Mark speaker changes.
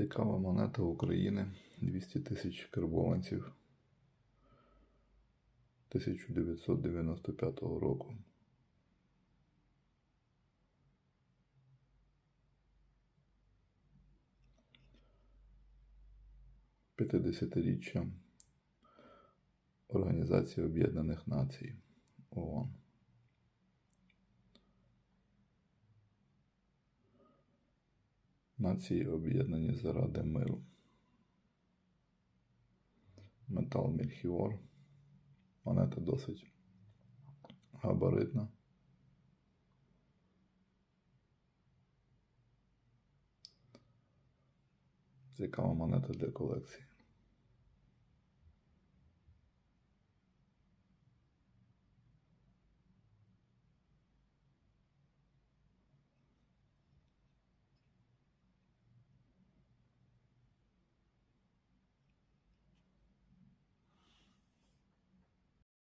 Speaker 1: Цікава монета України 200 тисяч карбованців 1995 року. П'ятидесятиріччя Організації Об'єднаних Націй ООН. Нації об'єднані заради миру. Метал Мільхіор. Монета досить габаритна. Цікава монета для колекції.